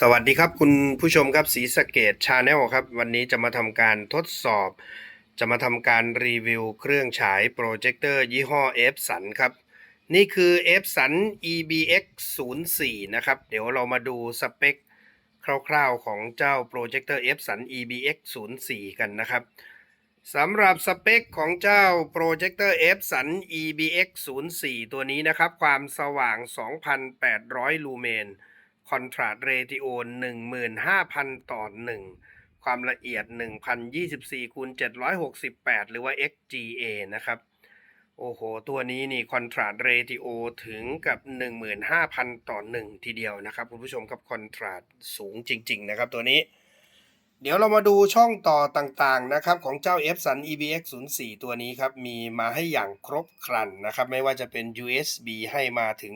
สวัสดีครับคุณผู้ชมครับสีสเกตชาแนลครับ วันนี้จะมาทำการทดสอบ จะมาทำการรีวิวเครื่องฉายโปรเจคเตอร์ยี่ห้อ f สันครับ นี่คือ f สัน EBX 0 4นะครับ เดี๋ยวเรามาดูสเปคคร่าวๆของเจ้าโปรเจคเตอร์ f สัน EBX 0 4กันนะครับสำหรับสเปคของเจ้าโปรเจคเตอร์ f สัน EBX 0 4ตัวนี้นะครับ ความสว่าง 2,800 ลูเมน คอนทราสเรติโอ15,000 ต่อ 1 ความละเอียด 1,024คูณ768 หรือว่า XGA นะครับ โอ้โห ตัวนี้นี่คอนทราสเรติโอถึงกับ 15,000 ต่อ 1 ทีเดียวนะครับ คุณผู้ชมครับคอนทราสสูงจริง ๆ นะครับตัวนี้ เดี๋ยวเรามาดูช่องต่อต่างๆนะครับของเจ้า f s u n EBX 0 4ตัวนี้ครับ มีมาให้อย่างครบครันนะครับ ไม่ว่าจะเป็น USB ให้มาถึง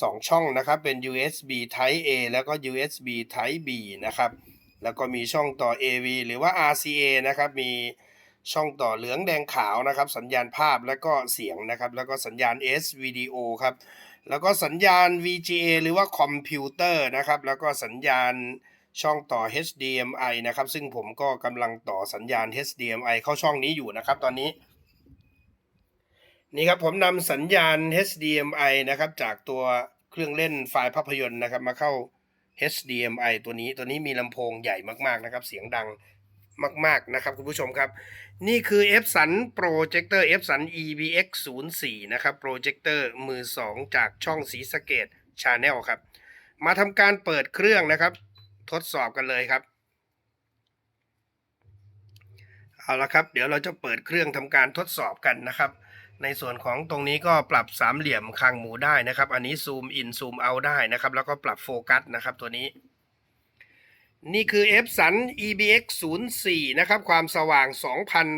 2 ช่องนะครับเป็น USB Type A แล้วก็ USB Type B นะครับ แล้วก็มีช่องต่อ AV หรือว่า RCA นะครับ มีช่องต่อเหลืองแดงขาวนะครับ สัญญาณภาพและก็เสียงนะครับ แล้วก็สัญญาณ S Video ครับ แล้วก็สัญญาณ VGA หรือว่าคอมพิวเตอร์นะครับ แล้วก็สัญญาณช่องต่อ HDMI นะครับ ซึ่งผมก็กำลังต่อสัญญาณ HDMI เข้าช่องนี้อยู่นะครับ ตอนนี้ นี่ครับผมนำสัญญาณ HDMI นะครับจากตัวเครื่องเล่นไฟล์ภาพยนตร์นะครับมาเข้า HDMI ตัวนี้ตัวนี้มีลำโพงใหญ่มากๆนะครับ เสียงดังมากๆนะครับคุณผู้ชมครับ นี่คือ f s u n Projector f s u n EBX 0 4นะครับโปรเจคเตอร์มือ 2 จากช่องสีสเกต Channel ครับ มาทำการเปิดเครื่องนะครับ ทดสอบกันเลยครับ เอาละครับ เดี๋ยวเราจะเปิดเครื่องทำการทดสอบกันนะครับ ในส่วนของตรงนี้ก็ปรับสามเหลี่ยมคางหมูได้นะครับ อันนี้ซูมอินซูมเอาได้นะครับ แล้วก็ปรับโฟกัสนะครับตัวนี้ นี่คือ f s u n EBX 0 4นะครับ ความสว่าง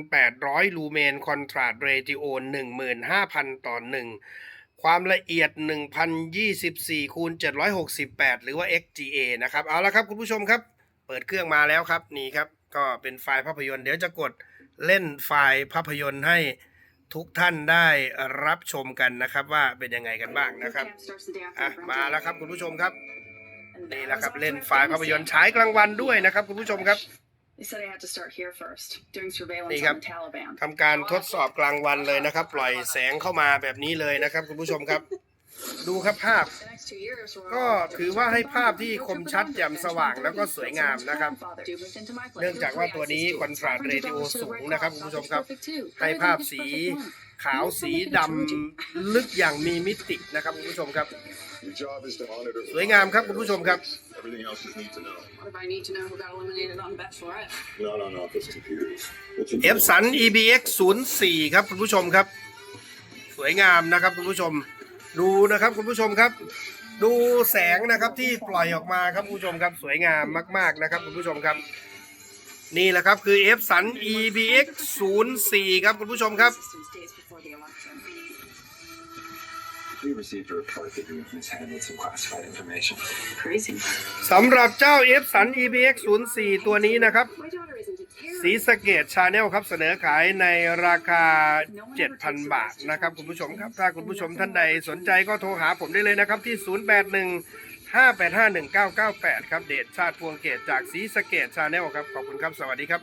2,800 ลูเมนคอนทราสเรติโอ15,000 ต่อ 1 ความละเอียด 1,024คูณ768 หรือว่า XGA นะครับ เอาละครับคุณผู้ชมครับ เปิดเครื่องมาแล้วครับ นี่ครับ ก็เป็นไฟล์ภาพยนตร์ เดี๋ยวจะกดเล่นไฟล์ภาพยนตร์ให้ ทุกท่านได้รับชมกันนะครับว่าเป็นยังไงกันบ้างนะครับอะมาแล้วครับคุณผู้ชมครับนี่แหละครับเล่นไฟล์ภาพยนตร์ฉายกลางวันด้วยนะครับ คุณผู้ชมครับ They said I had to start here first, doing surveillance นี่ครับ on the Taliban. ทำการทดสอบกลางวันเลยนะครับ ปล่อยแสงเข้ามาแบบนี้เลยนะครับ คุณผู้ชมครับ ดูครับภาพ The next two years were ก็ถือว่าให้ภาพที่คมชัดแจ่มสว่างแล้วก็สวยงามนะครับ เนื่องจากว่าตัวนี้คอนทราสเรติโอสูงนะครับคุณผู้ชมครับ ให้ภาพสีขาวสีดำลึกอย่างมีมิตินะครับคุณผู้ชมครับ Your job is to monitor. สวยงามครับคุณผู้ชมครับ Everything else you need to know. What if I need to know who got eliminated on Bachelorette? No, no, no. It's computers. What's your f s u n EBX 0 4ครับคุณผู้ชมครับ สวยงามนะครับคุณผู้ชม ดูนะครับคุณผู้ชมครับ ดูแสงนะครับที่ปล่อยออกมาครับคุณผู้ชมครับสวยงามมาก ๆนะครับคุณผู้ชมครับ นี่แหละครับคือ f s u n EBX 0 4ครับคุณผู้ชมครับ Systems days before the election. We received a report that you mishandled some classified information. Crazy. สำหรับเจ้า f s u n EBX 0 4ตัวนี้นะครับ My daughter isn't a terrorist. สีสะเกตชาแนลครับเสนอขายในราคา 7,000 บาทนะครับคุณผู้ชมครับ ถ้าคุณผู้ชมท่านใดสนใจก็โทรหาผมได้เลยนะครับที่ 081 585 1998 ครับเดชชาติพวงเกตจากสีสะเกตชาแนลครับ ขอบคุณครับ สวัสดีครับ